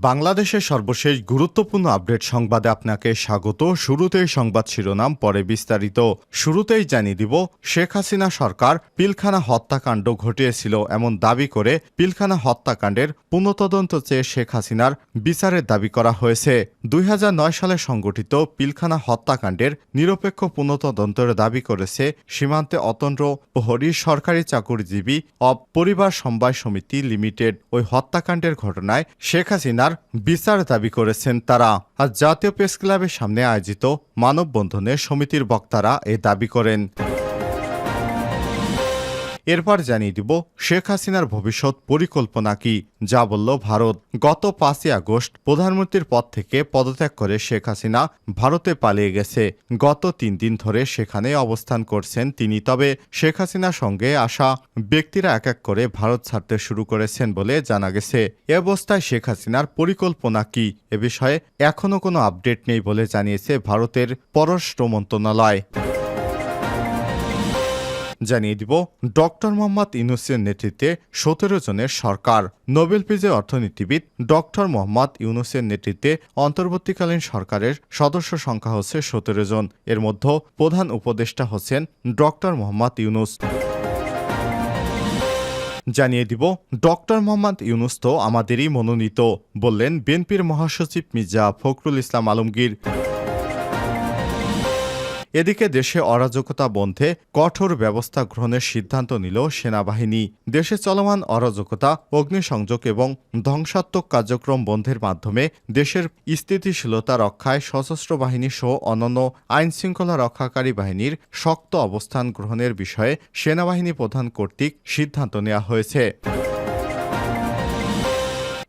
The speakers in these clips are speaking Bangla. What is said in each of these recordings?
বাংলাদেশের সর্বশেষ গুরুত্বপূর্ণ আপডেট সংবাদে আপনাকে স্বাগত। শুরুতেই সংবাদ শিরোনাম, পরে বিস্তারিত। শুরুতেই জানিয়ে দিব, শেখ হাসিনা সরকার পিলখানা হত্যাকাণ্ড ঘটিয়েছিল এমন দাবি করে পিলখানা হত্যাকাণ্ডের পুনঃতদন্ত চেয়ে শেখ হাসিনার বিচারের দাবি করা হয়েছে। দুই হাজার নয় সালে সংগঠিত পিলখানা হত্যাকাণ্ডের নিরপেক্ষ পুনঃতদন্তের দাবি করেছে সীমান্তে অতন্ত্র প্রহরী সরকারি চাকুরিজীবী অব পরিবার সমবায় সমিতি লিমিটেড। ওই হত্যাকাণ্ডের ঘটনায় শেখ হাসিনার বিচার দাবি করেছেন তারা। আজ জাতীয় প্রেস ক্লাবের সামনে আয়োজিত মানববন্ধনে সমিতির বক্তারা এ দাবি করেন। এরপর জানিয়ে দিব শেখ হাসিনার ভবিষ্যৎ পরিকল্পনা কি, যা বলল ভারত। গত পাঁচই আগস্ট প্রধানমন্ত্রীর পদ থেকে পদত্যাগ করে শেখ হাসিনা ভারতে পালিয়ে গেছে। গত তিন দিন ধরে সেখানে অবস্থান করছেন তিনি। তবে শেখ হাসিনার সঙ্গে আসা ব্যক্তিরা এক এক করে ভারত ছাড়তে শুরু করেছেন বলে জানা গেছে। এ অবস্থায় শেখ হাসিনার পরিকল্পনা কি, এ বিষয়ে এখনও কোনো আপডেট নেই বলে জানিয়েছে ভারতের পররাষ্ট্র মন্ত্রণালয়। জানিয়ে দিব, ডক্টর মোহাম্মদ ইউনুসের নেতৃত্বে সতেরো জনের সরকার। নোবেল প্রিজে অর্থনীতিবিদ ডক্টর মোহাম্মদ ইউনুসের নেতৃত্বে অন্তর্বর্তীকালীন সরকারের সদস্য সংখ্যা হচ্ছে সতেরো জন। এর মধ্যে প্রধান উপদেষ্টা হচ্ছেন ডক্টর মোহাম্মদ ইউনুস। জানিয়ে দিব, ডক্টর মোহাম্মদ ইউনুস তো আমাদেরই মনোনীত, বললেন বিএনপির মহাসচিব মির্জা ফখরুল ইসলাম আলমগীর। এদিকে দেশে অরাজকতা বন্ধে কঠোর ব্যবস্থা গ্রহণের সিদ্ধান্ত নিল সেনাবাহিনী। দেশে চলমান অরাজকতা, অগ্নিসংযোগ এবং ধ্বংসাত্মক কার্যক্রম বন্ধের মাধ্যমে দেশের স্থিতিশীলতা রক্ষায় সশস্ত্র বাহিনী সহ অন্যান্য আইনশৃঙ্খলা রক্ষাকারী বাহিনীর শক্ত অবস্থান গ্রহণের বিষয়ে সেনাবাহিনী প্রধান কর্তৃক সিদ্ধান্ত নেওয়া হয়েছে।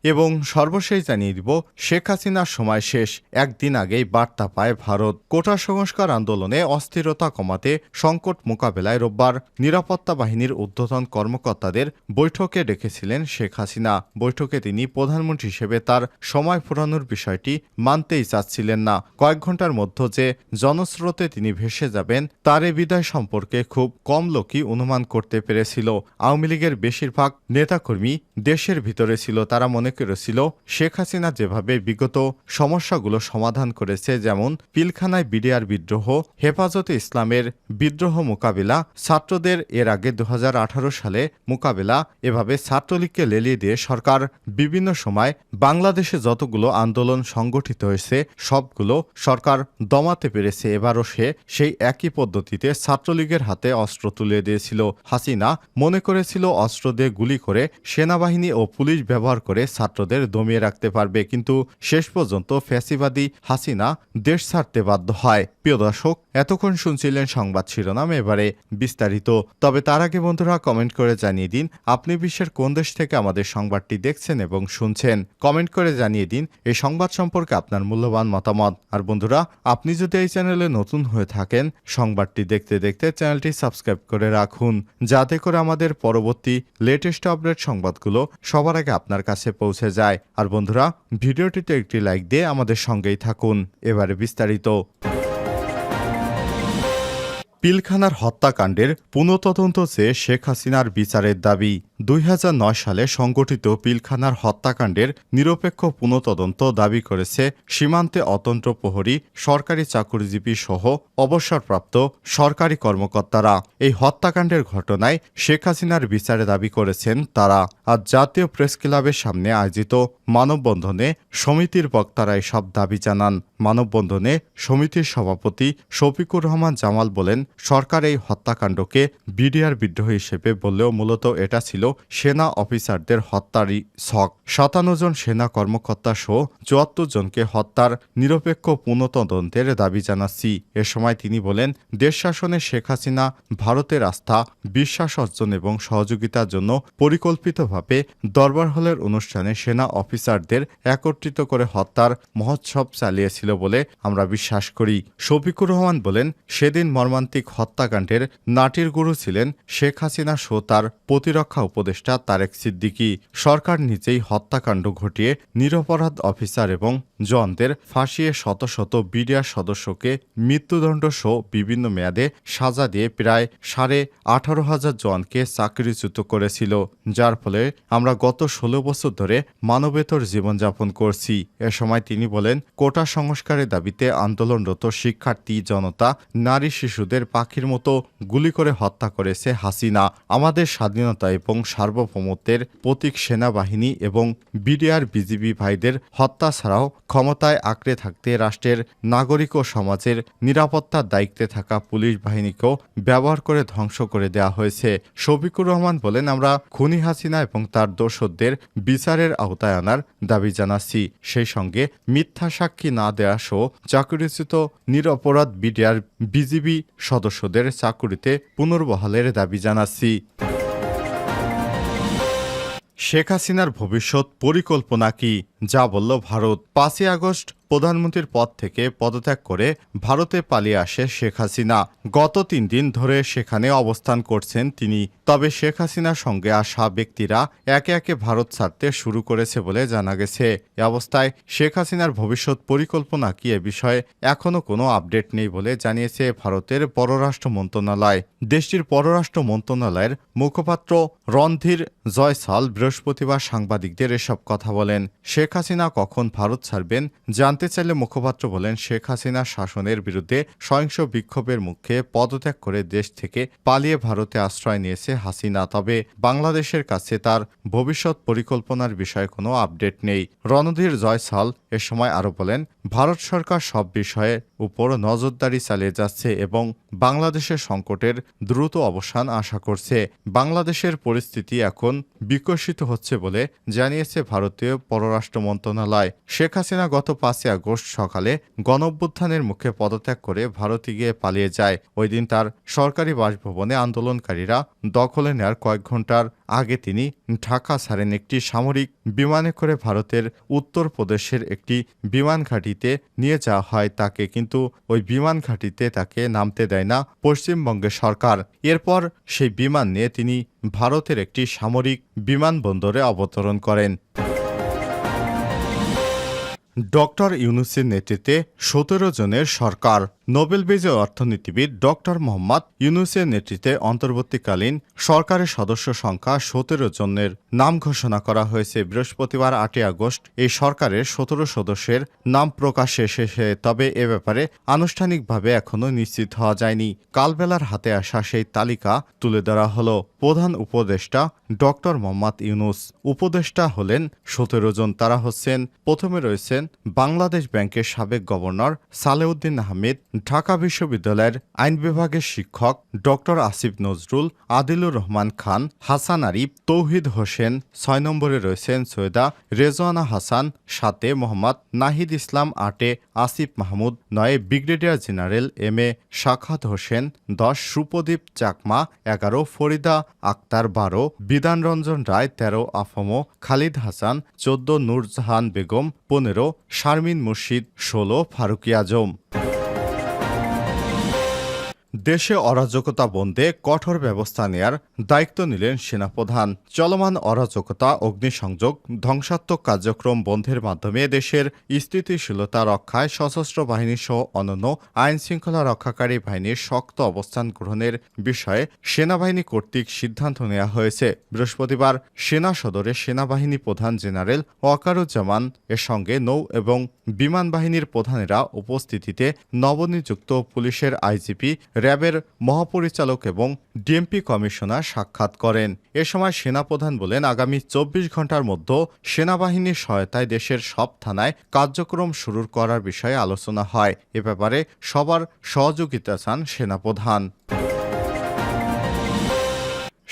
এবং সর্বশেষ জানিয়ে দিব, শেখ হাসিনার সময় শেষ। একদিন আগেই বার্তা পায় ভারত। কোটা সংস্কার আন্দোলনে অস্থিরতা কমাতে সংকট মোকাবেলায় রোববার নিরাপত্তা বাহিনীর ঊর্ধ্বতন কর্মকর্তাদের বৈঠকে ডেকেছিলেন শেখ হাসিনা। বৈঠকে তিনি প্রধানমন্ত্রী হিসেবে তার সময় ফুরানোর বিষয়টি মানতেই চাচ্ছিলেন না। কয়েক ঘণ্টার মধ্যে যে জনস্রোতে তিনি ভেসে যাবেন তার এ বিদায় সম্পর্কে খুব কম লোকই অনুমান করতে পেরেছিল। আওয়ামী লীগের বেশিরভাগ নেতাকর্মী দেশের ভিতরে ছিল, তারা মনে করেছিল, শেখ হাসিনা যেভাবে বিগত সমস্যাগুলো সমাধান করেছে, যেমন পিলখানায় বিডিআর বিদ্রোহ, হেফাজতে ইসলামের বিদ্রোহ মোকাবিলা, ছাত্রদের এর আগে দু সালে মোকাবিলা, এভাবে ছাত্রলীগকে লেলিয়ে দিয়ে সরকার বিভিন্ন সময় বাংলাদেশে যতগুলো আন্দোলন সংগঠিত হয়েছে, সবগুলো সরকার দমাতে পেরেছে। এবারও সে সেই একই পদ্ধতিতে ছাত্রলীগের হাতে অস্ত্র তুলে দিয়েছিল। হাসিনা মনে করেছিল অস্ত্র দিয়ে গুলি করে সেনাবাহিনী ও পুলিশ ব্যবহার করে ছাত্রদের দমিয়ে রাখতে পারবে, কিন্তু শেষ পর্যন্ত ফ্যাসিবাদী হাসিনা দেশ ছাড়তে বাধ্য হয়। প্রিয় দর্শক, এতক্ষণ শুনছিলেন সংবাদ শিরোনাম, এবারে বিস্তারিত। তবে তার আগে বন্ধুরা কমেন্ট করে জানিয়ে দিন, আপনি বিশ্বের কোন দেশ থেকে আমাদের সংবাদটি দেখছেন এবং শুনছেন? কমেন্ট করে জানিয়ে দিন, এই সংবাদ সম্পর্কে আপনার মূল্যবান মতামত। আর বন্ধুরা, আপনি যদি এই চ্যানেলে নতুন হয়ে থাকেন, সংবাদটি দেখতে দেখতে চ্যানেলটি সাবস্ক্রাইব করে রাখুন। যাতে করে আমাদের পরবর্তী লেটেস্ট আপডেট সংবাদগুলো সবার আগে আপনার কাছে পৌঁছে যায়। আর বন্ধুরা ভিডিওটিতে একটি লাইক দিয়ে আমাদের সঙ্গেই থাকুন। এবারে বিস্তারিত। পিলখানার হত্যাকাণ্ডের পুনঃতদন্ত চেয়ে শেখ হাসিনার বিচারের দাবি। দুই হাজার নয় সালে সংগঠিত পিলখানার হত্যাকাণ্ডের নিরপেক্ষ পুনঃতদন্ত দাবি করেছে সীমান্তে অতন্ত্র প্রহরী, সরকারি চাকরিজীবী সহ অবসরপ্রাপ্ত সরকারি কর্মকর্তারা। এই হত্যাকাণ্ডের ঘটনায় শেখ হাসিনার বিচারে দাবি করেছেন তারা। আজ জাতীয় প্রেস ক্লাবের সামনে আয়োজিত মানববন্ধনে সমিতির বক্তারা এসব দাবি জানান। মানববন্ধনে সমিতির সভাপতি শফিকুর রহমান জামাল বলেন সরকার এই হত্যাকাণ্ডকে বিডিআর বিদ্রোহ হিসেবে বললেও মূলত এটা ছিল সেনা অফিসারদের হত্যারই ছক। সাতান্ন জন সেনা কর্মকর্তা সহ চুয়াত্তর জনকে হত্যার নিরপেক্ষ পুনঃতদন্তের দাবি জানাচ্ছি। এ সময় তিনি বলেন, দেশ শাসনে শেখ হাসিনা ভারতের আস্থা, বিশ্বাস অর্জন এবং সহযোগিতার জন্য পরিকল্পিতভাবে দরবার হলের অনুষ্ঠানে সেনা অফিসারদের একত্রিত করে হত্যার মহোৎসব চালিয়েছিল বলে আমরা বিশ্বাস করি। শফিকুর রহমান বলেন, সেদিন মর্মান্তিক হত্যাকাণ্ডের নাটির গুরু ছিলেন শেখ হাসিনা সো তার প্রতিরক্ষা উপদেষ্টা তারেক সিদ্দিকী। সরকার নিজেই হত্যাকাণ্ড ঘটিয়ে নিরপরাধ অফিসার এবং জওয়ানদের ফাঁসিয়ে শত শত বিডিআর সদস্যকে মৃত্যুদণ্ড সহ বিভিন্ন মেয়াদে সাজা দিয়ে প্রায় সাড়ে আঠারো হাজার জওয়ানকে চাকরিচ্যুত করেছিল। যার ফলে আমরা গত ষোলো বছর ধরে মানবেতর জীবনযাপন করছি। এ সময় তিনি বলেন, কোটা সংস্কারের দাবিতে আন্দোলনরত শিক্ষার্থী, জনতা, নারী শিশুদের পাখির মতো গুলি করে হত্যা করেছে হাসিনা। আমাদের স্বাধীনতা এবং সার্বভৌমত্বের প্রতীক সেনাবাহিনী এবং বিডিআর বিজিবি ভাইদের হত্যা ছাড়াও ক্ষমতায় আঁকড়ে থাকতে রাষ্ট্রের নাগরিক ও সমাজের নিরাপত্তার দায়িত্বে থাকা পুলিশ বাহিনীকেও ব্যবহার করে ধ্বংস করে দেওয়া হয়েছে। শফিকুর রহমান বলেন, আমরা খুনি হাসিনা এবং তার দোষদের বিচারের আওতায় আনার দাবি জানাচ্ছি। সেই সঙ্গে মিথ্যা সাক্ষী না দেওয়া সহ চাকরিচ্যুত নিরপরাধ বিডিআর বিজিবি সদস্যদের চাকুরিতে পুনর্বহালের দাবি জানাচ্ছি। শেখ হাসিনার ভবিষ্যৎ পরিকল্পনা কি? যা বলল ভারত। পাঁচই আগস্ট প্রধানমন্ত্রীর পদ থেকে পদত্যাগ করে ভারতে পালিয়ে আসে শেখ হাসিনা। গত তিন দিন ধরে সেখানে অবস্থান করছেন তিনি। তবে শেখ হাসিনার সঙ্গে আসা ব্যক্তিরা একে একে ভারত ছাড়তে শুরু করেছে বলে জানা গেছে। এ অবস্থায় শেখ হাসিনার ভবিষ্যৎ পরিকল্পনা কি এ বিষয়ে এখনও কোনো আপডেট নেই বলে জানিয়েছে ভারতের পররাষ্ট্র মন্ত্রণালয়। দেশটির পররাষ্ট্র মন্ত্রণালয়ের মুখপাত্র রণধীর জয়সাল বৃহস্পতিবার সাংবাদিকদের এসব কথা বলেন। শেখ হাসিনা কখন ভারত ছাড়বেন জানতে চাইলে মুখপাত্র বলেন, শেখ হাসিনা শাসনের বিরুদ্ধে সহিংস বিক্ষোভের মুখে পদত্যাগ করে দেশ থেকে পালিয়ে ভারতে আশ্রয় নিয়েছে হাসিনা। তবে বাংলাদেশের কাছে তার ভবিষ্যৎ পরিকল্পনার বিষয়ে কোনো আপডেট নেই। রণধীর জয়সাল এ সময় আরও বলেন, ভারত সরকার সব বিষয়ের উপর নজরদারি চালিয়ে যাচ্ছে এবং বাংলাদেশের সংকটের দ্রুত অবসান আশা করছে। বাংলাদেশের পরিস্থিতি এখন বিকশিত হচ্ছে বলে জানিয়েছে ভারতীয় পররাষ্ট্র মন্ত্রণালয়। শেখ হাসিনা গত পাঁচই আগস্ট সকালে গণঅভ্যুত্থানের মুখে পদত্যাগ করে ভারতে গিয়ে পালিয়ে যায়। ওই দিন তার সরকারি বাসভবনে আন্দোলনকারীরা দখলে নেওয়ার কয়েক ঘণ্টার আগে তিনি ঢাকা ছাড়েন একটি সামরিক বিমানে করে ভারতের উত্তরপ্রদেশের একটি বিমান ঘাঁটিতে নিয়ে যাওয়া হয় তাকে। কিন্তু ওই বিমান ঘাঁটিতে তাকে নামতে দেয় না পশ্চিমবঙ্গের সরকার। এরপর সেই বিমান নিয়ে তিনি ভারতের একটি সামরিক বিমানবন্দরে অবতরণ করেন। ডক্টর ইউনুসের নেতৃত্বে সতেরো জনের সরকার। নোবেল বিজয় অর্থনীতিবিদ ডক্টর মোহাম্মদ ইউনুসের নেতৃত্বে অন্তর্বর্তীকালীন সরকারের সদস্য সংখ্যা সতেরো জনের নাম ঘোষণা করা হয়েছে। বৃহস্পতিবার আটই আগস্ট এই সরকারের সতেরো সদস্যের নাম প্রকাশ্যে এসেছে, তবে এ ব্যাপারে আনুষ্ঠানিকভাবে এখনও নিশ্চিত হওয়া যায়নি। কালবেলার হাতে আসা সেই তালিকা তুলে ধরা হল। প্রধান উপদেষ্টা ডক্টর মোহাম্মদ ইউনুস। উপদেষ্টা হলেন সতেরো জন। তারা হচ্ছেন, প্রথমে রয়েছেন বাংলাদেশ ব্যাংকের সাবেক গভর্নর সালেউদ্দিন আহমেদ ঢাকা বিশ্ববিদ্যালয়ের আইন বিভাগের শিক্ষক ডক্টর আসিফ নজরুল, আদিলুর রহমান খান, হাসান আরিফ, তৌহিদ হোসেন, ছয় নম্বরে রয়েছেন সৈয়দা রেজওয়ানা হাসান, সাতে মোহাম্মদ, নাহিদ ইসলাম, আটে আসিফ মাহমুদ, নয়ে ব্রিগেডিয়ার জেনারেল এম এ শাখাত হোসেন, দশ সুপ্রদীপ চাকমা, এগারো ফরিদা আক্তার, বারো বিধানরঞ্জন রায়, তেরো আফমো, খালিদ হাসান, চোদ্দ নূরজাহান বেগম, পনেরো শারমিন মুর্শিদ, ষোলো ফারুকি আজম। দেশে অরাজকতা বন্ধে কঠোর ব্যবস্থা নেয়ার দায়িত্ব নিলেন সেনাপ্রধান। চলমান অরাজকতা, অগ্নিসংযোগ, ধ্বংসাত্মক কার্যক্রম বন্ধের মাধ্যমে দেশের স্থিতিশীলতা রক্ষায় সশস্ত্র বাহিনী সহ অন্যান্য আইন শৃঙ্খলা রক্ষাকারী বাহিনীর শক্ত অবস্থান গ্রহণের বিষয়ে সেনাবাহিনী কর্তৃক সিদ্ধান্ত নেওয়া হয়েছে। বৃহস্পতিবার সেনা সদরে সেনাবাহিনী প্রধান জেনারেল ওয়াকারুজ্জামান এর সঙ্গে নৌ এবং বিমান বাহিনীর প্রধানেরা উপস্থিতিতে নবনিযুক্ত পুলিশের আইজিপি র্যাবের মহাপরিচালক এবং ডিএমপি কমিশনার সাক্ষাৎ করেন। এ সময় সেনাপ্রধান বলেন, আগামী চব্বিশ ঘণ্টার মধ্যে সেনাবাহিনীর সহায়তায় দেশের সব থানায় কার্যক্রম শুরু করার বিষয়ে আলোচনা হয়। এ ব্যাপারে সবার সহযোগিতা চান সেনাপ্রধান।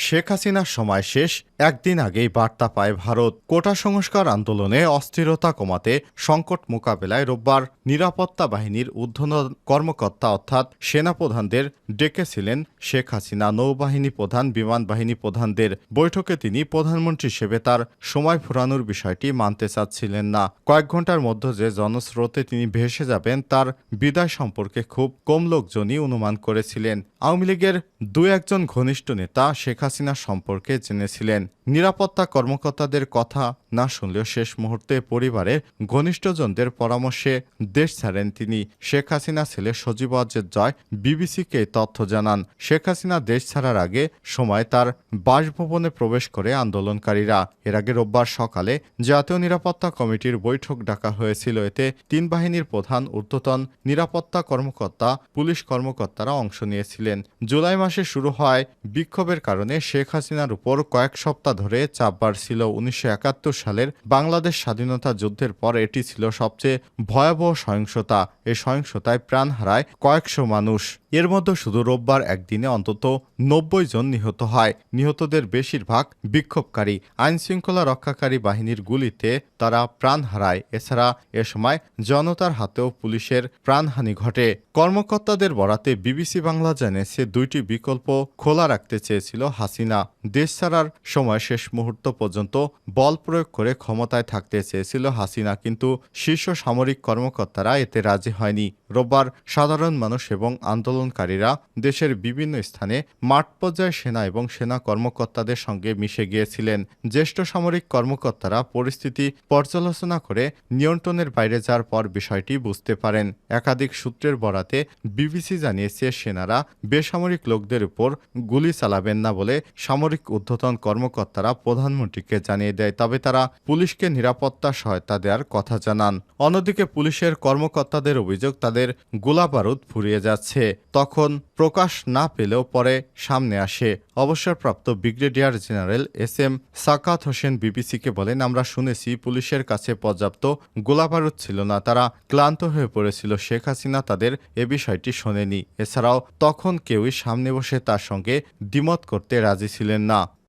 শেখ হাসিনার সময় শেষ, একদিন আগেই বার্তা পায় ভারত। কোটা সংস্কার আন্দোলনে অস্থিরতা কমাতে সংকট মোকাবেলায় রোববার নিরাপত্তা বাহিনীর ঊর্ধ্বতন কর্মকর্তা অর্থাৎ সেনাপ্রধানদের ডেকেছিলেন শেখ হাসিনা নৌবাহিনী প্রধান, বিমান বাহিনী প্রধানদের। বৈঠকে তিনি প্রধানমন্ত্রী হিসেবে তার সময় ফুরানোর বিষয়টি মানতে চাচ্ছিলেন না। কয়েক ঘণ্টার মধ্যে যে জনস্রোতে তিনি ভেসে যাবেন, তার বিদায় সম্পর্কে খুব কম লোকজনই অনুমান করেছিলেন। আওয়ামী লীগের দু একজন ঘনিষ্ঠ নেতা শেখ হাসিনা সম্পর্কে জেনেছিলেন। নিরাপত্তা কর্মকর্তাদের কথা না শুনলেও শেষ মুহূর্তে পরিবারের ঘনিষ্ঠজনদের পরামর্শে দেশ ছাড়েন তিনি। শেখ হাসিনা ছেলে সজীব অজ্জের জয় বিবিসিকে তথ্য জানান। শেখ হাসিনা দেশ ছাড়ার আগে সময় তার বাসভবনে প্রবেশ করে আন্দোলনকারীরা। এর আগে রোববার সকালে জাতীয় নিরাপত্তা কমিটির বৈঠক ডাকা হয়েছিল। এতে তিন বাহিনীর প্রধান, ঊর্ধ্বতন নিরাপত্তা কর্মকর্তা, পুলিশ কর্মকর্তারা অংশ নিয়েছিলেন। জুলাই মাসে শুরু হয় বিক্ষোভের কারণে শেখ হাসিনার উপর কয়েক সপ্তাহ ধরে চাপ বাড়ছিল। উনিশশো একাত্তর সালের বাংলাদেশ স্বাধীনতা যুদ্ধের পর এটি ছিল সবচেয়ে ভয়াবহ সহিংসতা। এই সহিংসতায় প্রাণ হারায় কয়েকশো মানুষ। এর মধ্যে শুধু রোববার একদিনে অন্তত নব্বই জন নিহত হয়। নিহতদের বেশিরভাগ বিক্ষোভকারী। আইনশৃঙ্খলা রক্ষাকারী বাহিনীর গুলিতে তারা প্রাণ হারায়। এছাড়া এ সময় জনতার হাতেও পুলিশের প্রাণহানি ঘটে। কর্মকর্তাদের বরাতে বিবিসি বাংলা জানিয়েছে, দুইটি বিকল্প খোলা রাখতে চেয়েছিল হাসিনা। দেশ ছাড়ার সময় শেষ মুহূর্ত পর্যন্ত বল প্রয়োগ করে ক্ষমতায় থাকতে চেয়েছিল হাসিনা। কিন্তু শীর্ষ সামরিক কর্মকর্তারা এতে রাজি হয়নি। রোববার সাধারণ মানুষ এবং আন্দোলনকারীরা দেশের বিভিন্ন স্থানে মাঠ পর্যায়ে সেনা এবং সেনা কর্মকর্তাদের সঙ্গে মিশে গিয়েছিলেন। জ্যেষ্ঠ সামরিক কর্মকর্তারা পরিস্থিতি পর্যালোচনা করে নিয়ন্ত্রণের বাইরে যাওয়ার পর বিষয়টি বুঝতে পারেন। একাধিক সূত্রের বরাতে বিবিসি জানিয়েছে, সেনারা বেসামরিক লোকদের উপর গুলি চালাবেন না বলে সামরিক ঊর্ধ্বতন কর্মকর্তারা প্রধানমন্ত্রীকে জানিয়ে দেয়, তবে তারা পুলিশকে নিরাপত্তা সহায়তা দেওয়ার কথা জানান। অন্যদিকে পুলিশের কর্মকর্তাদের অভিযোগ তাদের গোলাবারুদ ফুরিয়ে যাচ্ছে। তখন প্রকাশ না পেলেও পরে সামনে আসে। অবসরপ্রাপ্ত brigadier general S M Sakhawat Hossain বিবিসিকে বলেন, আমরা শুনেছি পুলিশের কাছে পর্যাপ্ত গোলাবারুদ ছিল না। তারা ক্লান্ত হয়ে পড়েছিল। শেখ হাসিনা তাদের এ বিষয়টি শোনেনি। এছাড়াও তখন কেউই সামনে বসে তার সঙ্গে দ্বিমত করতে রাজি ছিলেন না।